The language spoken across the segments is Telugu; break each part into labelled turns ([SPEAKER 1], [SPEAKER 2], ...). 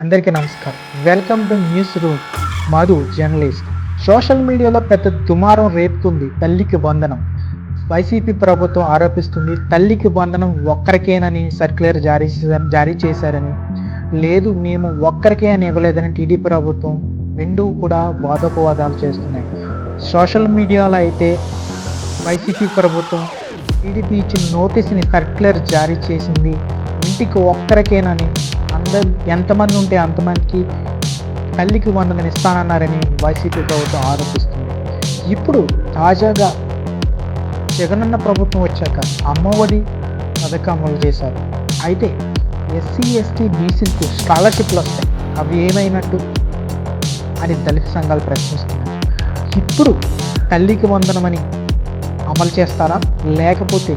[SPEAKER 1] అందరికీ నమస్కారం. Welcome to news room Madhu journalist social మీడియాలో పెద్ద దుమారం రేపుతుంది తల్లికి బంధనం వైసీపీ ప్రభుత్వం ఆరోపిస్తుంది తల్లికి బంధనం ఒక్కరికేనని సర్క్యులర్ జారీ చేశారని జారీ చేశారని. లేదు మేము ఒక్కరికే అని ఇవ్వలేదని టీడీపీ ప్రభుత్వం రెండూ కూడా వాదోపవాదాలు చేస్తున్నాయి. సోషల్ మీడియాలో అయితే వైసీపీ ప్రభుత్వం టీడీపీ ఇచ్చిన నోటీస్ని సర్క్యులర్ జారీ చేసింది ఇంటికి ఒక్కరికేనని అందరు ఎంతమంది ఉంటే అంతమందికి తల్లికి వందనం ఇస్తానన్నారని వైసీపీ ప్రభుత్వం ఆరోపిస్తుంది. ఇప్పుడు తాజాగా జగనన్న ప్రభుత్వం వచ్చాక అమ్మఒడి పథకం అమలు చేశారు. అయితే ఎస్సీ ఎస్టీ బీసీలకు స్కాలర్షిప్లు వస్తాయి. అవి ఏమైనట్టు? అని దళిత సంఘాలు ప్రశ్నిస్తున్నాయి. ఇప్పుడు తల్లికి వందనమని అమలు చేస్తారా? లేకపోతే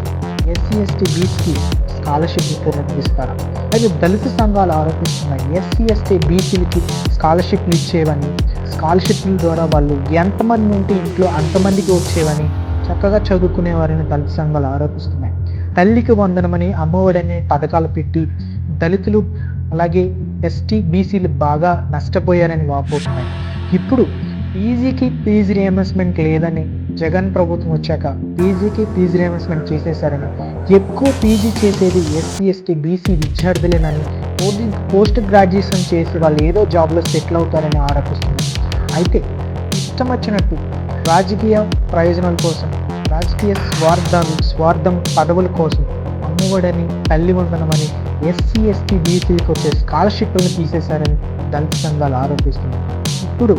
[SPEAKER 1] ఎస్సీ ఎస్టీ బీసీకి స్కాలర్షిప్ పునరుద్ధరిస్తారా అయితే దళిత సంఘాలు ఆరోపిస్తున్నాయి ఎస్సీ ఎస్టీ బీసీలకి స్కాలర్షిప్లు ఇచ్చేవని స్కాలర్షిప్ల ద్వారా వాళ్ళు ఎంతమంది ఉంటే ఇంట్లో అంతమందికి వచ్చేవని చక్కగా చదువుకునే వారిని దళిత సంఘాలు ఆరోపిస్తున్నాయి. తల్లికి వందనమని అమ్మఒడనే పథకాలు పెట్టి దళితులు అలాగే ఎస్టీ బీసీలు బాగా నష్టపోయారని వాపోతున్నాయి. ఇప్పుడు పీజీకి పీజీ రియంబర్స్మెంట్ లేదని జగన్ ప్రభుత్వం వచ్చాక పీజీకి ఫీజు రియంబర్స్మెంట్ చేసేసారని ఎక్కువ పీజీ చేసేది ఎస్సీ ఎస్టీ బీసీ విద్యార్థులేనని పోటీ పోస్ట్ గ్రాడ్యుయేషన్ చేసి వాళ్ళు ఏదో జాబ్లో సెటిల్ అవుతారని ఆరోపిస్తున్నారు. అయితే ఇష్టం వచ్చినట్టు రాజకీయ ప్రయోజనాల కోసం రాజకీయ స్వార్థం స్వార్థం పదవుల కోసం అమ్మఒడని తల్లి వందనమని ఎస్సీ ఎస్టీ బీసీలకు వచ్చే స్కాలర్షిప్లను తీసేశారని దళిత సంఘాలు ఆరోపిస్తున్నాయి ఇప్పుడు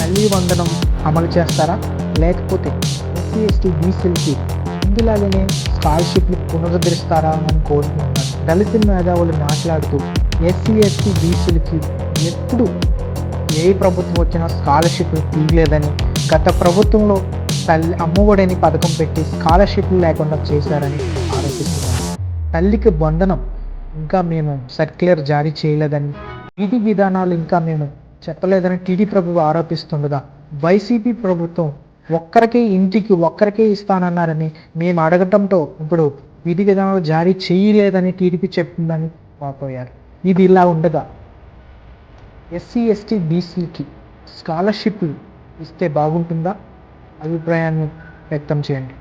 [SPEAKER 1] తల్లి వందనం అమలు చేస్తారా? లేకపోతే ఎస్సీ ఎస్టీ బీసీలకి ఇందులాగానే స్కాలర్షిప్లు పునరుద్ధరిస్తారా అని కోరుకుంటున్నాను దళిత మేధావులు మాట్లాడుతూ ఎస్సీ ఎస్టీ బీసీలకి ఎప్పుడు ఏ ప్రభుత్వం వచ్చినా స్కాలర్షిప్లు తీయలేదని గత ప్రభుత్వంలో తల్లి అమ్మఒడని పథకం పెట్టి స్కాలర్షిప్లు లేకుండా చేశారని ఆరోపిస్తున్నారు. తల్లికి బంధనం ఇంకా మేము సర్క్యులర్ జారీ చేయలేదని విధి విధానాలు ఇంకా మేము చెప్పలేదని టీడీ ప్రభుత్వం ఆరోపిస్తుండగా వైసీపీ ప్రభుత్వం ఒక్కరికే ఇంటికి ఒక్కరికే ఇస్తానన్నారని మేము అడగటంతో ఇప్పుడు విధి విధానాలు జారీ చేయలేదని టీడీపీ చెప్తుందని వాపోయారు. ఇది ఇలా ఉండగా ఎస్సీ ఎస్టీ బీసీకి స్కాలర్షిప్లు ఇస్తే బాగుంటుందా? అభిప్రాయాన్ని వ్యక్తం చేయండి.